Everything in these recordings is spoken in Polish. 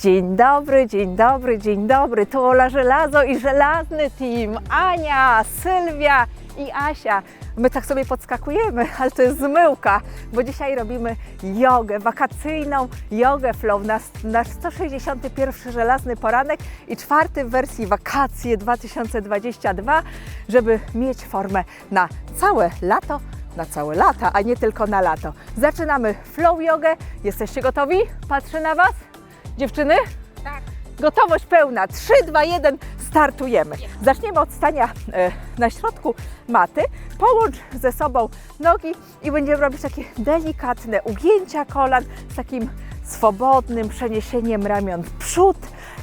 Dzień dobry, dzień dobry, dzień dobry. Tu Ola Żelazo i żelazny team. Ania, Sylwia i Asia. My tak sobie podskakujemy, ale to jest zmyłka, bo dzisiaj robimy jogę, wakacyjną jogę flow, nasz, nasz 161 żelazny poranek i czwarty w wersji wakacje 2022, żeby mieć formę na całe lato, na całe lata, a nie tylko na lato. Zaczynamy flow jogę. Jesteście gotowi? Patrzę na Was. Dziewczyny? Tak. Gotowość pełna. 3, 2, 1, startujemy. Zaczniemy od stania e, na środku maty. Połącz ze sobą nogi i będziemy robić takie delikatne ugięcia kolan z takim swobodnym przeniesieniem ramion w przód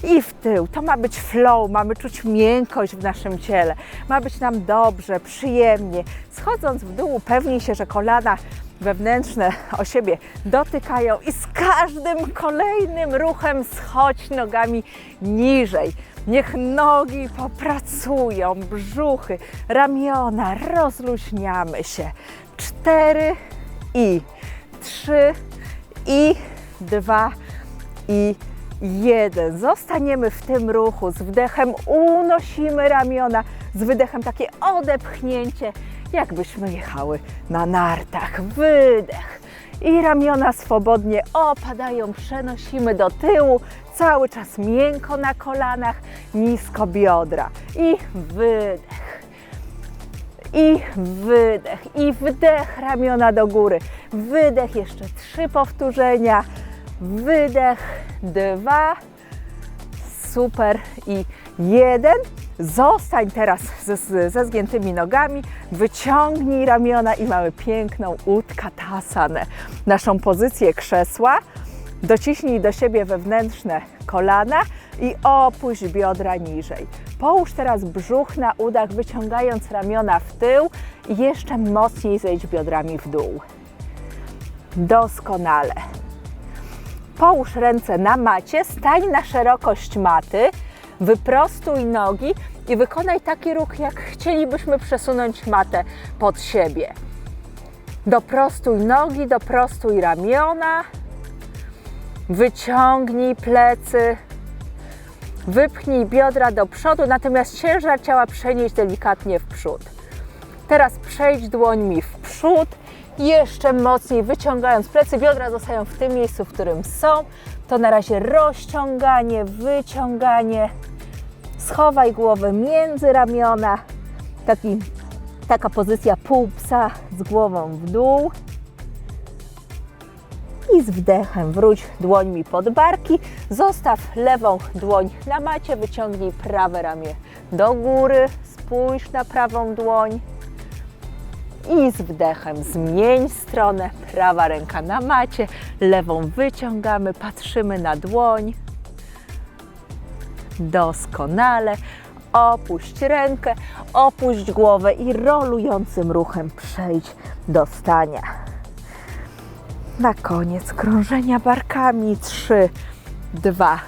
i w tył. To ma być flow, mamy czuć miękkość w naszym ciele. Ma być nam dobrze, przyjemnie. Schodząc w dół, upewnij się, że kolana wewnętrzne o siebie dotykają i z każdym kolejnym ruchem schodź nogami niżej. Niech nogi popracują, brzuchy, ramiona, rozluźniamy się. Cztery i trzy i dwa i jeden. Zostaniemy w tym ruchu. Z wdechem unosimy ramiona, z wydechem takie odepchnięcie, jakbyśmy jechały na nartach. Wydech. I ramiona swobodnie opadają, przenosimy do tyłu, cały czas miękko na kolanach, nisko biodra. I wydech. I wydech, i wdech, ramiona do góry. Wydech, jeszcze trzy powtórzenia. Wydech, dwa, super i jeden. Zostań teraz ze, ze zgiętymi nogami, wyciągnij ramiona i mamy piękną utkatasane. Naszą pozycję krzesła. Dociśnij do siebie wewnętrzne kolana i opuść biodra niżej. Połóż teraz brzuch na udach, wyciągając ramiona w tył i jeszcze mocniej zejdź biodrami w dół. Doskonale. Połóż ręce na macie, stań na szerokość maty, wyprostuj nogi i wykonaj taki ruch, jak chcielibyśmy przesunąć matę pod siebie. Doprostuj nogi, doprostuj ramiona, wyciągnij plecy, wypchnij biodra do przodu, natomiast ciężar ciała przenieś delikatnie w przód. Teraz przejdź dłońmi w przód, jeszcze mocniej wyciągając plecy, biodra zostają w tym miejscu, w którym są. To na razie rozciąganie, wyciąganie. Schowaj głowę między ramiona. Taki, taka pozycja pół psa z głową w dół. I z wdechem wróć dłońmi pod barki. Zostaw lewą dłoń na macie, wyciągnij prawe ramię do góry. Spójrz na prawą dłoń. I z wdechem zmień stronę. Prawa ręka na macie, lewą wyciągamy, patrzymy na dłoń. Doskonale. Opuść rękę, opuść głowę i rolującym ruchem przejdź do stania. Na koniec krążenia barkami. 3, 2,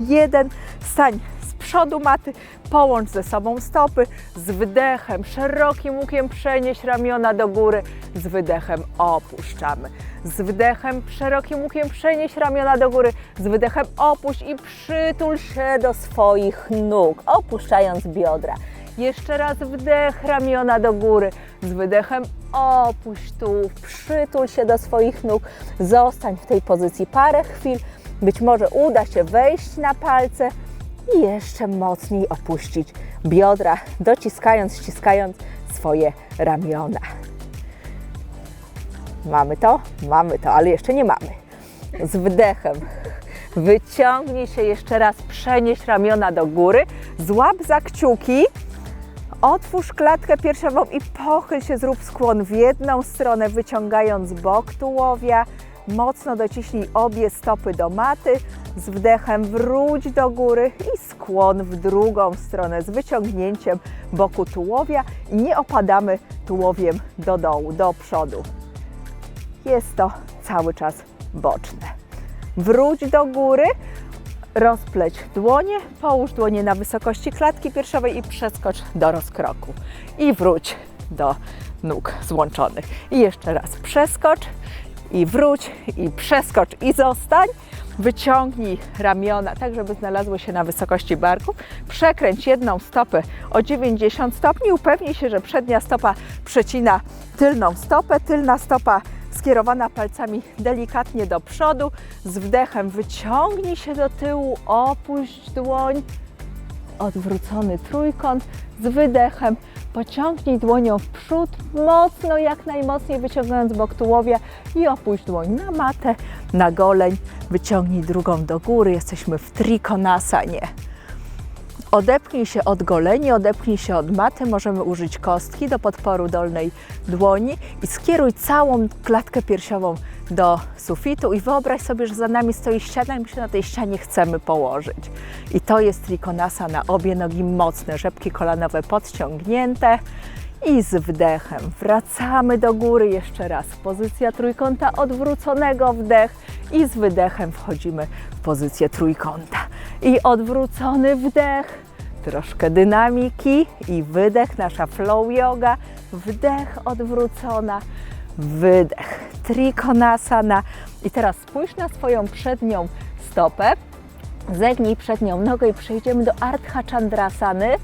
1. Stań przodu maty, połącz ze sobą stopy. Z wdechem, szerokim łukiem przenieś ramiona do góry. Z wydechem opuszczamy. Z wdechem, szerokim łukiem przenieś ramiona do góry. Z wydechem opuść i przytul się do swoich nóg, opuszczając biodra. Jeszcze raz wdech, ramiona do góry. Z wydechem opuść tułów, przytul się do swoich nóg. Zostań w tej pozycji parę chwil. Być może uda się wejść na palce i jeszcze mocniej opuścić biodra, dociskając, ściskając swoje ramiona. Mamy to? Mamy to, ale jeszcze nie mamy. Z wdechem wyciągnij się jeszcze raz, przenieś ramiona do góry, złap za kciuki, otwórz klatkę piersiową i pochyl się, zrób skłon w jedną stronę, wyciągając bok tułowia. Mocno dociśnij obie stopy do maty, z wdechem wróć do góry i skłon w drugą stronę z wyciągnięciem boku tułowia nie opadamy tułowiem do dołu, do przodu. Jest to cały czas boczne. Wróć do góry, rozpleć dłonie, połóż dłonie na wysokości klatki piersiowej i przeskocz do rozkroku. I wróć do nóg złączonych. I jeszcze raz przeskocz i wróć, i przeskocz, i zostań. Wyciągnij ramiona, tak żeby znalazły się na wysokości barków. Przekręć jedną stopę o 90 stopni. Upewnij się, że przednia stopa przecina tylną stopę. Tylna stopa skierowana palcami delikatnie do przodu. Z wdechem wyciągnij się do tyłu, opuść dłoń. Odwrócony trójkąt. Z wydechem pociągnij dłonią w przód, mocno, jak najmocniej wyciągając bok tułowia i opuść dłoń na matę, na goleń. Wyciągnij drugą do góry. Jesteśmy w trikonasanie. Odepchnij się od goleni, odepchnij się od maty. Możemy użyć kostki do podporu dolnej dłoni i skieruj całą klatkę piersiową do sufitu i wyobraź sobie, że za nami stoi ściana i my się na tej ścianie chcemy położyć. I to jest trikonasa na obie nogi mocne, rzepki kolanowe podciągnięte i z wdechem wracamy do góry jeszcze raz. Pozycja trójkąta odwróconego, wdech i z wydechem wchodzimy w pozycję trójkąta. I odwrócony wdech, troszkę dynamiki i wydech, nasza flow yoga, wdech odwrócona, wydech, trikonasana. I teraz spójrz na swoją przednią stopę, zegnij przednią nogę i przejdziemy do Ardha Chandrasany,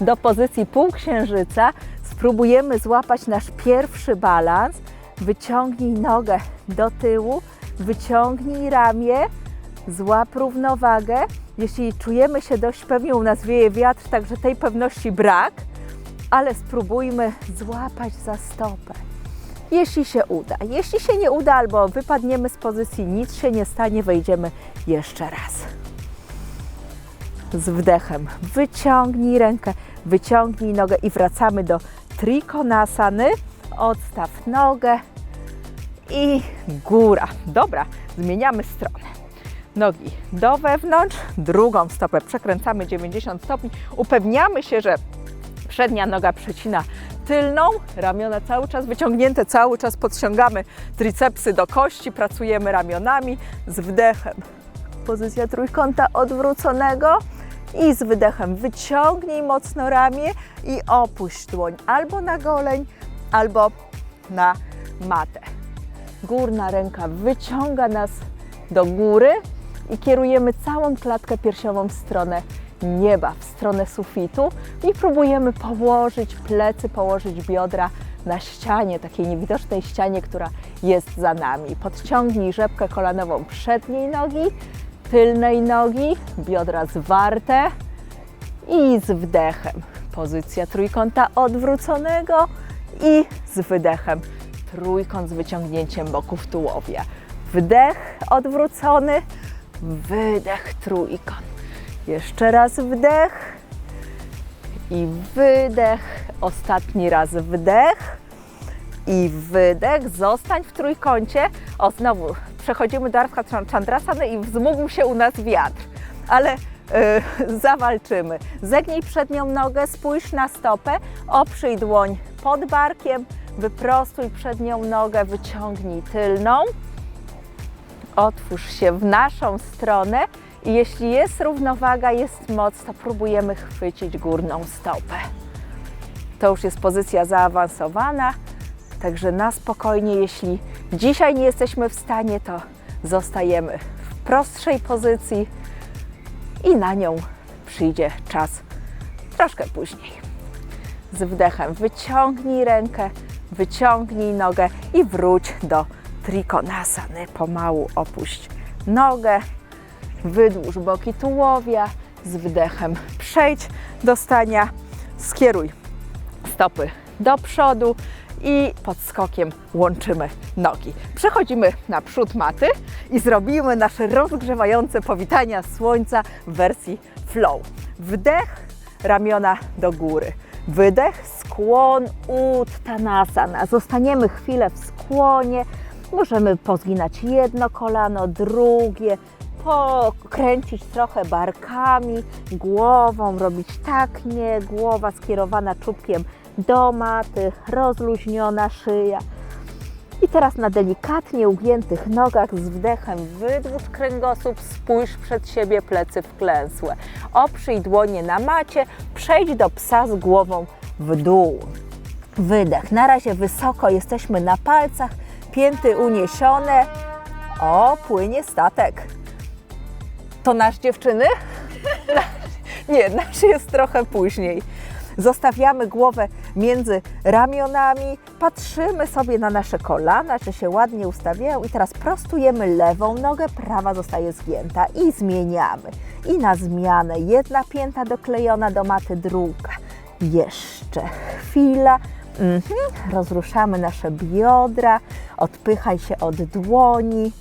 do pozycji półksiężyca. Spróbujemy złapać nasz pierwszy balans. Wyciągnij nogę do tyłu, wyciągnij ramię, złap równowagę. Jeśli czujemy się dość pewnie, u nas wieje wiatr, także tej pewności brak, ale spróbujmy złapać za stopę. Jeśli się uda. Jeśli się nie uda albo wypadniemy z pozycji, nic się nie stanie, wejdziemy jeszcze raz. Z wdechem wyciągnij rękę, wyciągnij nogę i wracamy do trikonasany. Odstaw nogę i góra. Dobra, zmieniamy stronę. Nogi do wewnątrz, drugą stopę przekręcamy 90 stopni. Upewniamy się, że przednia noga przecina tylną, ramiona cały czas wyciągnięte, cały czas podciągamy tricepsy do kości, pracujemy ramionami z wdechem. Pozycja trójkąta odwróconego i z wydechem wyciągnij mocno ramię i opuść dłoń albo na goleń, albo na matę. Górna ręka wyciąga nas do góry i kierujemy całą klatkę piersiową w stronę nieba, w stronę sufitu i próbujemy położyć plecy, położyć biodra na ścianie, takiej niewidocznej ścianie, która jest za nami. Podciągnij rzepkę kolanową przedniej nogi, tylnej nogi, biodra zwarte i z wdechem. Pozycja trójkąta odwróconego i z wydechem. Trójkąt z wyciągnięciem boków tułowia. Wdech odwrócony, wydech trójkąt. Jeszcze raz wdech i wydech. Ostatni raz wdech i wydech. Zostań w trójkącie. O, znowu przechodzimy do Ardha Chandrasany i wzmógł się u nas wiatr. Ale yy, zawalczymy. Zegnij przednią nogę, spójrz na stopę, oprzyj dłoń pod barkiem, wyprostuj przednią nogę, wyciągnij tylną. Otwórz się w naszą stronę i jeśli jest równowaga, jest moc, to próbujemy chwycić górną stopę. To już jest pozycja zaawansowana, także na spokojnie, jeśli dzisiaj nie jesteśmy w stanie, to zostajemy w prostszej pozycji i na nią przyjdzie czas troszkę później. Z wdechem wyciągnij rękę, wyciągnij nogę i wróć do trikonasany. Pomału opuść nogę, wydłuż boki tułowia, z wdechem przejdź do stania, skieruj stopy do przodu i pod skokiem łączymy nogi. Przechodzimy na przód maty i zrobimy nasze rozgrzewające powitania słońca w wersji flow. Wdech, ramiona do góry. Wydech, skłon, uttanasana. Zostaniemy chwilę w skłonie. Możemy pozginać jedno kolano, drugie, pokręcić trochę barkami, głową, robić tak, nie, głowa skierowana czubkiem do maty, rozluźniona szyja. I teraz na delikatnie ugiętych nogach z wdechem wydłuż kręgosłup, spójrz przed siebie, plecy wklęsłe. Oprzyj dłonie na macie, przejdź do psa z głową w dół. Wydech. Na razie wysoko jesteśmy na palcach, pięty uniesione. O, płynie statek. To nasz dziewczyny? Nie, nasz jest trochę później. Zostawiamy głowę między ramionami, patrzymy sobie na nasze kolana, czy się ładnie ustawiają i teraz prostujemy lewą nogę, prawa zostaje zgięta i zmieniamy. I na zmianę jedna pięta doklejona do maty, druga. Jeszcze chwila. Mhm. Rozruszamy nasze biodra, odpychaj się od dłoni.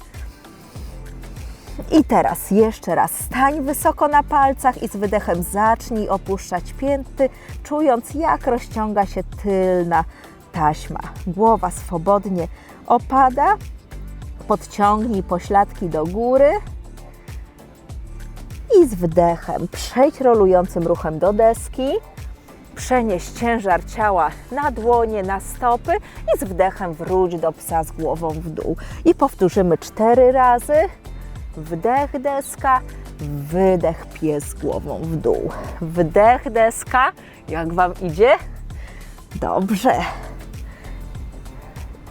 I teraz jeszcze raz stań wysoko na palcach i z wydechem zacznij opuszczać pięty, czując jak rozciąga się tylna taśma. Głowa swobodnie opada, podciągnij pośladki do góry i z wdechem przejdź rolującym ruchem do deski. Przenieś ciężar ciała na dłonie, na stopy i z wdechem wróć do psa z głową w dół. I powtórzymy cztery razy. Wdech deska, wydech pies głową w dół. Wdech deska. Jak Wam idzie? Dobrze.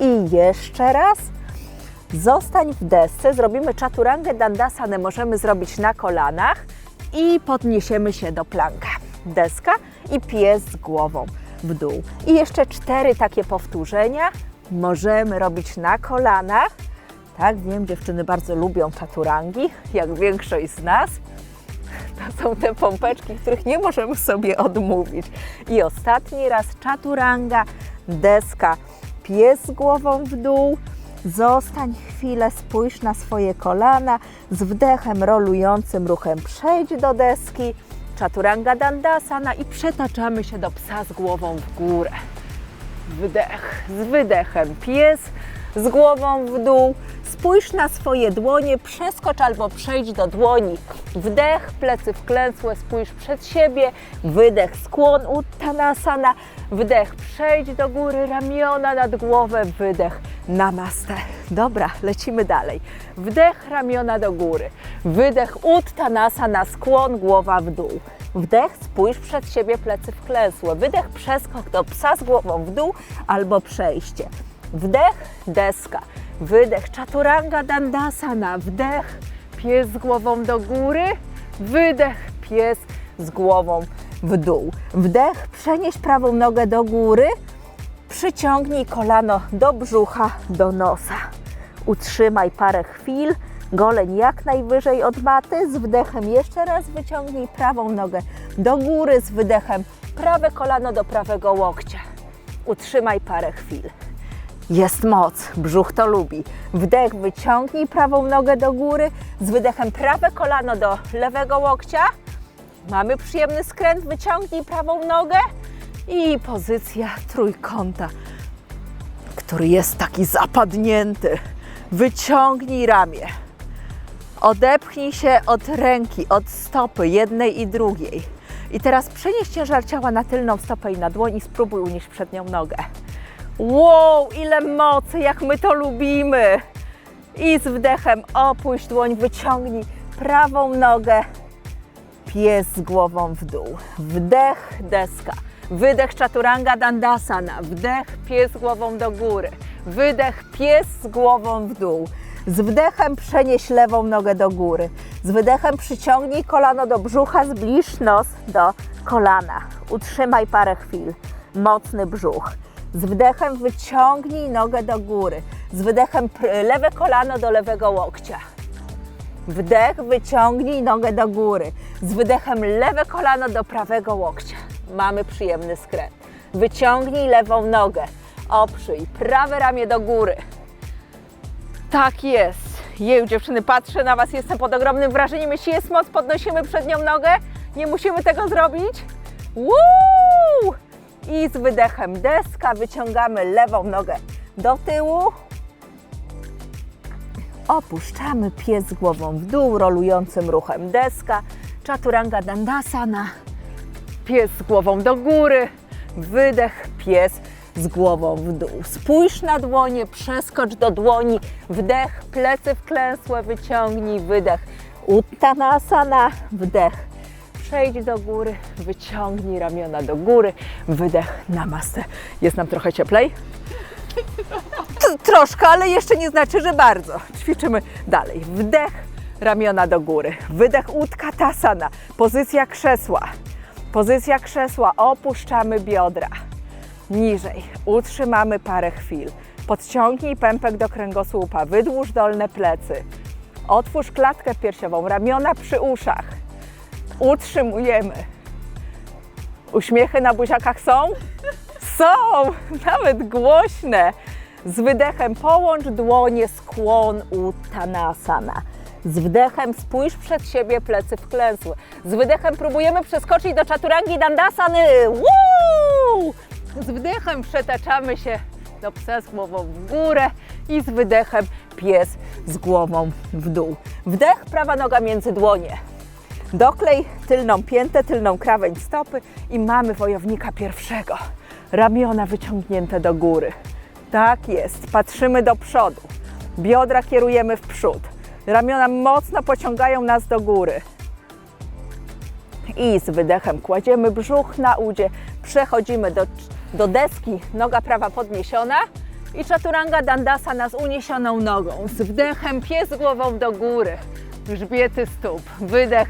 I jeszcze raz. Zostań w desce, zrobimy czaturangę dandasanę, możemy zrobić na kolanach i podniesiemy się do planka. Deska i pies z głową w dół. I jeszcze cztery takie powtórzenia możemy robić na kolanach. Tak, wiem, dziewczyny bardzo lubią czaturangi, jak większość z nas. To są te pompeczki, których nie możemy sobie odmówić. I ostatni raz czaturanga, deska, pies głową w dół. Zostań chwilę, spójrz na swoje kolana, z wdechem rolującym ruchem przejdź do deski, czaturanga dandasana i przetaczamy się do psa z głową w górę. Wdech, z wydechem pies, z głową w dół. Spójrz na swoje dłonie, przeskocz albo przejdź do dłoni. Wdech, plecy wklęsłe, spójrz przed siebie. Wydech, skłon uttanasana. Wdech, przejdź do góry, ramiona nad głowę. Wydech, namaste. Dobra, lecimy dalej. Wdech, ramiona do góry. Wydech, uttanasana, skłon, głowa w dół. Wdech, spójrz przed siebie, plecy wklęsłe. Wydech, przeskok do psa z głową w dół albo przejście. Wdech, deska. Wydech, chaturanga dandasana. Wdech, pies z głową do góry. Wydech, pies z głową w dół. Wdech, przenieś prawą nogę do góry. Przyciągnij kolano do brzucha, do nosa. Utrzymaj parę chwil. Goleń jak najwyżej od maty. Z wdechem jeszcze raz wyciągnij prawą nogę do góry. Z wydechem prawe kolano do prawego łokcia. Utrzymaj parę chwil. Jest moc, brzuch to lubi. Wdech, wyciągnij prawą nogę do góry, z wydechem prawe kolano do lewego łokcia. Mamy przyjemny skręt, wyciągnij prawą nogę i pozycja trójkąta, który jest taki zapadnięty. Wyciągnij ramię. Odepchnij się od ręki, od stopy jednej i drugiej. I teraz przenieś ciężar ciała na tylną stopę i na dłoń i spróbuj unieść przednią nogę. Wow, ile mocy, jak my to lubimy. I z wdechem opuść dłoń, wyciągnij prawą nogę, pies z głową w dół. Wdech, deska. Wydech, chaturanga dandasana. Wdech, pies głową do góry. Wydech, pies z głową w dół. Z wdechem przenieś lewą nogę do góry. Z wydechem przyciągnij kolano do brzucha, zbliż nos do kolana. Utrzymaj parę chwil. Mocny brzuch. Z wdechem wyciągnij nogę do góry. Z wydechem lewe kolano do lewego łokcia. Wdech, wyciągnij nogę do góry. Z wydechem lewe kolano do prawego łokcia. Mamy przyjemny skręt. Wyciągnij lewą nogę. Oprzyj prawe ramię do góry. Tak jest. Jej, dziewczyny, patrzę na Was, jestem pod ogromnym wrażeniem. Jeśli jest moc, podnosimy przednią nogę. Nie musimy tego zrobić. Woo! I z wydechem deska wyciągamy lewą nogę do tyłu. Opuszczamy pies głową w dół, rolującym ruchem deska. Chaturanga Dandasana. Pies z głową do góry. Wydech, pies z głową w dół. Spójrz na dłonie, przeskocz do dłoni. Wdech, plecy wklęsłe, wyciągnij. Wydech, Uttanasana. Wdech, przejdź do góry, wyciągnij ramiona do góry. Wydech, namaste. Jest nam trochę cieplej? troszkę, ale jeszcze nie znaczy, że bardzo. Ćwiczymy dalej. Wdech, ramiona do góry. Wydech utkatasana. Pozycja krzesła. Pozycja krzesła. Opuszczamy biodra. Niżej. Utrzymamy parę chwil. Podciągnij pępek do kręgosłupa. Wydłuż dolne plecy. Otwórz klatkę piersiową. Ramiona przy uszach. Utrzymujemy. Uśmiechy na buziakach są? Są! Nawet głośne. Z wydechem połącz dłonie, skłon uttanasana. Z wdechem spójrz przed siebie, plecy wklęsłe. Z wydechem próbujemy przeskoczyć do czaturangi dandasany. Woo! Z wdechem przetaczamy się do psa z głową w górę i z wydechem pies z głową w dół. Wdech, prawa noga między dłonie. Doklej tylną piętę, tylną krawędź stopy i mamy wojownika pierwszego. Ramiona wyciągnięte do góry. Tak jest. Patrzymy do przodu. Biodra kierujemy w przód. Ramiona mocno pociągają nas do góry. I z wydechem kładziemy brzuch na udzie. Przechodzimy do, do deski. Noga prawa podniesiona. I chaturanga dandasana z uniesioną nogą. Z wdechem pies głową do góry. Grzbiety stóp. Wydech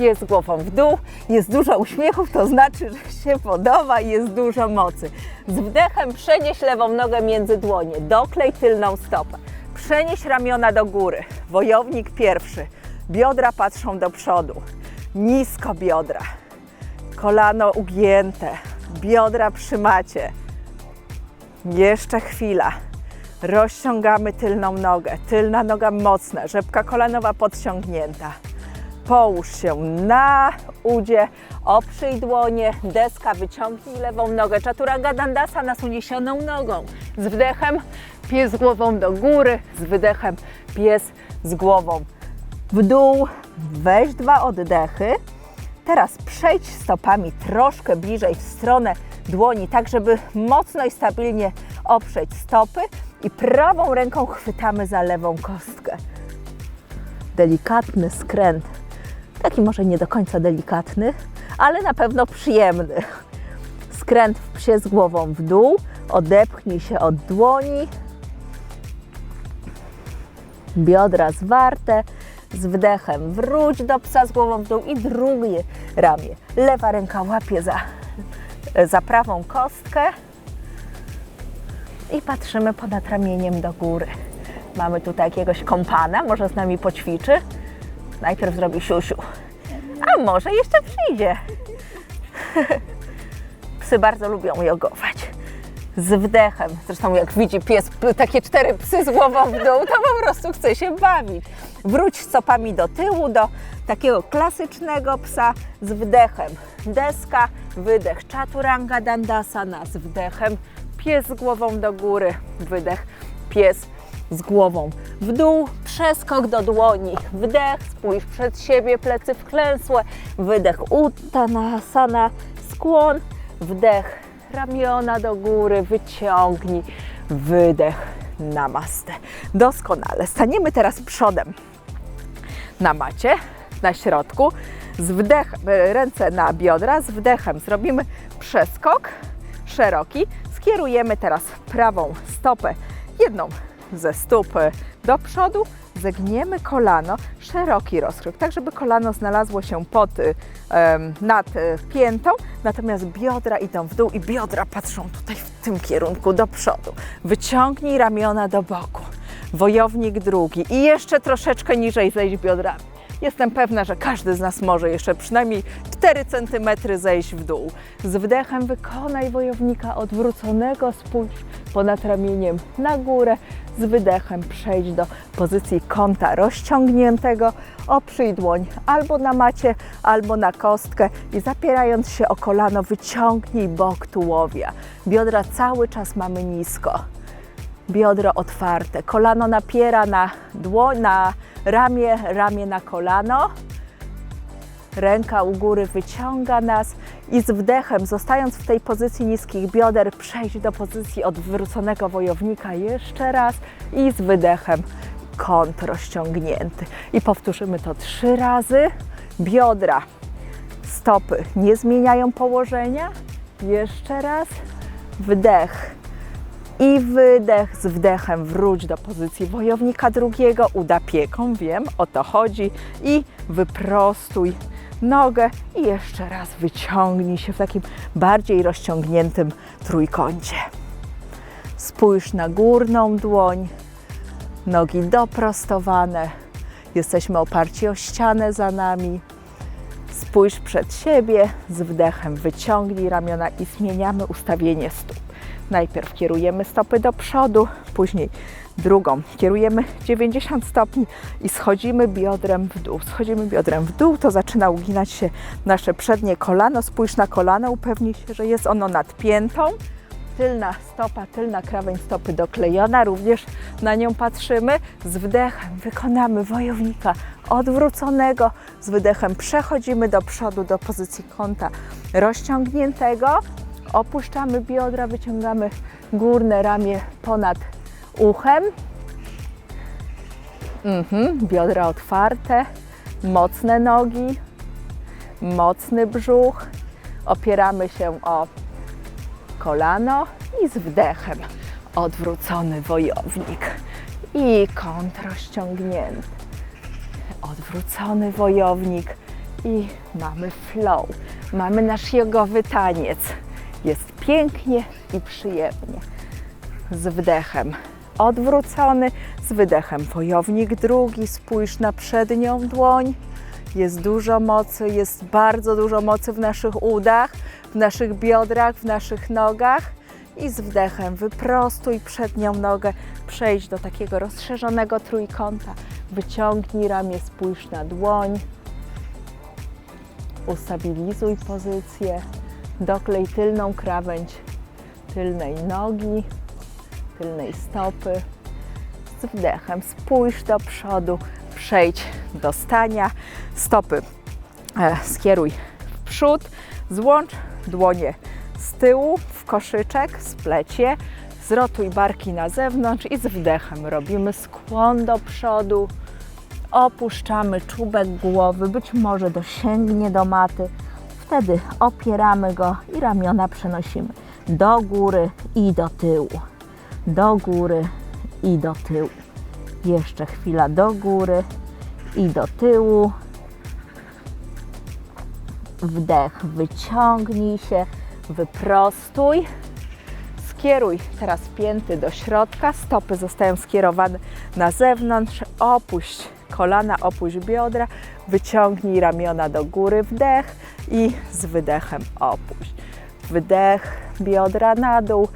pies głową w dół. Jest dużo uśmiechów, to znaczy, że się podoba i jest dużo mocy. Z wdechem przenieś lewą nogę między dłonie. Doklej tylną stopę. Przenieś ramiona do góry. Wojownik pierwszy. Biodra patrzą do przodu. Nisko biodra. Kolano ugięte. Biodra przy macie. Jeszcze chwila. Rozciągamy tylną nogę. Tylna noga mocna, rzepka kolanowa podciągnięta. Połóż się na udzie, oprzyj dłonie, deska, wyciągnij lewą nogę. Chaturanga dandasana z uniesioną nogą. Z wdechem pies głową do góry, z wydechem pies z głową w dół. Weź dwa oddechy. Teraz przejdź stopami troszkę bliżej w stronę dłoni, tak żeby mocno i stabilnie oprzeć stopy i prawą ręką chwytamy za lewą kostkę. Delikatny skręt, taki może nie do końca delikatny, ale na pewno przyjemny. Skręt w psie z głową w dół, odepchnij się od dłoni, biodra zwarte, z wdechem wróć do psa z głową w dół i drugie ramię. Lewa ręka łapie za, za prawą kostkę i patrzymy ponad ramieniem do góry. Mamy tutaj jakiegoś kompana, może z nami poćwiczy. Najpierw zrobi siusiu, a może jeszcze przyjdzie. Psy bardzo lubią jogować. Z wdechem, zresztą jak widzi pies takie cztery psy z głową w dół, to po prostu chce się bawić. Wróć stopami do tyłu, do takiego klasycznego psa z wdechem. Deska, wydech, chaturanga dandasana z wdechem, pies z głową do góry, wydech, pies z głową. W dół, przeskok do dłoni, wdech, spójrz przed siebie, plecy wklęsłe, wydech uttanasana, skłon, wdech, ramiona do góry, wyciągnij, wydech, namaste. Doskonale. Staniemy teraz przodem. Na macie, na środku, z wdechem, ręce na biodra, z wdechem zrobimy przeskok szeroki, skierujemy teraz prawą stopę, jedną ze stóp e, do przodu, zegniemy kolano, szeroki rozkrok, tak żeby kolano znalazło się pod, nad y, piętą, natomiast biodra idą w dół i biodra patrzą tutaj w tym kierunku do przodu. Wyciągnij ramiona do boku. Wojownik drugi i jeszcze troszeczkę niżej zejść biodrami. Jestem pewna, że każdy z nas może jeszcze przynajmniej 4 cm zejść w dół. Z wdechem wykonaj wojownika odwróconego, spójrz ponad ramieniem na górę. Z wydechem przejdź do pozycji kąta rozciągniętego. Oprzyj dłoń albo na macie, albo na kostkę i zapierając się o kolano wyciągnij bok tułowia. Biodra cały czas mamy nisko biodro otwarte, kolano napiera na dłoń, na ramię, ramię na kolano. Ręka u góry wyciąga nas i z wdechem, zostając w tej pozycji niskich bioder, przejść do pozycji odwróconego wojownika jeszcze raz i z wydechem kąt rozciągnięty. I powtórzymy to trzy razy. Biodra, stopy nie zmieniają położenia. Jeszcze raz. Wdech I wydech, z wdechem wróć do pozycji wojownika drugiego, uda pieką, wiem, o to chodzi. I wyprostuj nogę i jeszcze raz wyciągnij się w takim bardziej rozciągniętym trójkącie. Spójrz na górną dłoń, nogi doprostowane, jesteśmy oparci o ścianę za nami. Spójrz przed siebie, z wdechem wyciągnij ramiona i zmieniamy ustawienie stóp. Najpierw kierujemy stopy do przodu, później drugą kierujemy 90 stopni i schodzimy biodrem w dół. Schodzimy biodrem w dół, to zaczyna uginać się nasze przednie kolano. Spójrz na kolano, upewnij się, że jest ono nad piętą. Tylna stopa, tylna krawędź stopy doklejona, również na nią patrzymy. Z wdechem wykonamy wojownika odwróconego, z wydechem przechodzimy do przodu do pozycji kąta rozciągniętego. Opuszczamy biodra, wyciągamy górne ramię ponad uchem. Mhm, biodra otwarte, mocne nogi, mocny brzuch. Opieramy się o kolano i z wdechem odwrócony wojownik i kąt rozciągnięty. Odwrócony wojownik i mamy flow. Mamy nasz jogowy taniec. Jest pięknie i przyjemnie. Z wdechem odwrócony, z wydechem wojownik drugi. Spójrz na przednią dłoń. Jest dużo mocy, jest bardzo dużo mocy w naszych udach, w naszych biodrach, w naszych nogach. I z wdechem wyprostuj przednią nogę, przejdź do takiego rozszerzonego trójkąta. Wyciągnij ramię, spójrz na dłoń. Ustabilizuj pozycję. Doklej tylną krawędź tylnej nogi, tylnej stopy. Z wdechem spójrz do przodu, przejdź do stania. Stopy e, skieruj w przód, złącz dłonie z tyłu w koszyczek, splecie, zrotuj barki na zewnątrz i z wdechem robimy skłon do przodu. Opuszczamy czubek głowy, być może dosięgnie do maty. Wtedy opieramy go i ramiona przenosimy do góry i do tyłu. Do góry i do tyłu. Jeszcze chwila do góry i do tyłu. Wdech, wyciągnij się, wyprostuj. Skieruj teraz pięty do środka, stopy zostają skierowane na zewnątrz. Opuść kolana, opuść biodra, wyciągnij ramiona do góry, wdech i z wydechem opuść. Wdech, biodra na dół,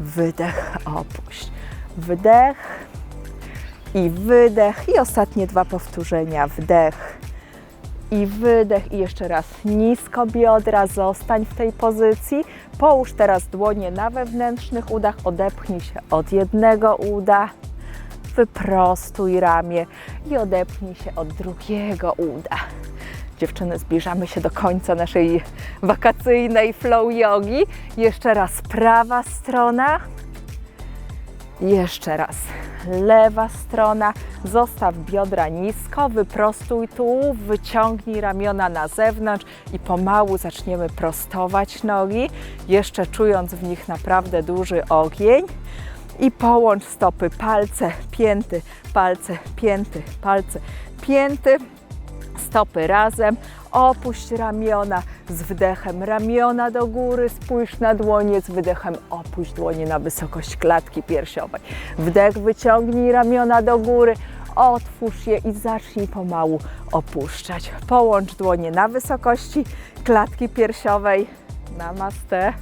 wydech, opuść. Wdech i wydech. I ostatnie dwa powtórzenia. Wdech i wydech. I jeszcze raz nisko biodra, zostań w tej pozycji. Połóż teraz dłonie na wewnętrznych udach, odepchnij się od jednego uda. Wyprostuj ramię i odepchnij się od drugiego uda. Dziewczyny, zbliżamy się do końca naszej wakacyjnej flow jogi. Jeszcze raz prawa strona. Jeszcze raz lewa strona. Zostaw biodra nisko, wyprostuj tułów, wyciągnij ramiona na zewnątrz i pomału zaczniemy prostować nogi, jeszcze czując w nich naprawdę duży ogień. I połącz stopy, palce, pięty, palce, pięty, palce, pięty stopy razem, opuść ramiona z wdechem, ramiona do góry, spójrz na dłonie, z wydechem opuść dłonie na wysokość klatki piersiowej. Wdech, wyciągnij ramiona do góry, otwórz je i zacznij pomału opuszczać. Połącz dłonie na wysokości klatki piersiowej. Namaste.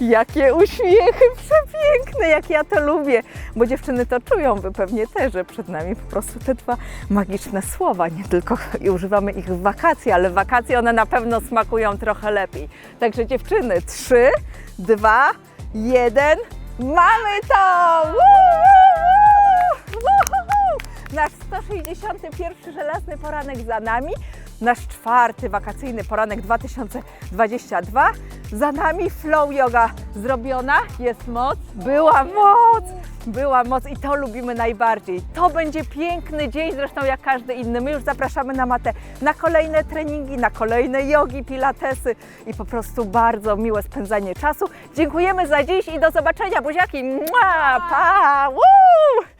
Jakie uśmiechy przepiękne, jak ja to lubię, bo dziewczyny to czują, wy pewnie też, że przed nami po prostu te dwa magiczne słowa, nie tylko i używamy ich w wakacje, ale w wakacje one na pewno smakują trochę lepiej. Także dziewczyny, trzy, dwa, jeden, mamy to! Woo! Nasz 161 żelazny poranek za nami. Nasz czwarty wakacyjny poranek 2022. Za nami flow yoga zrobiona, jest moc, była moc, była moc i to lubimy najbardziej. To będzie piękny dzień, zresztą jak każdy inny. My już zapraszamy na matę na kolejne treningi, na kolejne jogi, pilatesy i po prostu bardzo miłe spędzanie czasu. Dziękujemy za dziś i do zobaczenia. Buziaki, Mua, pa! Woo!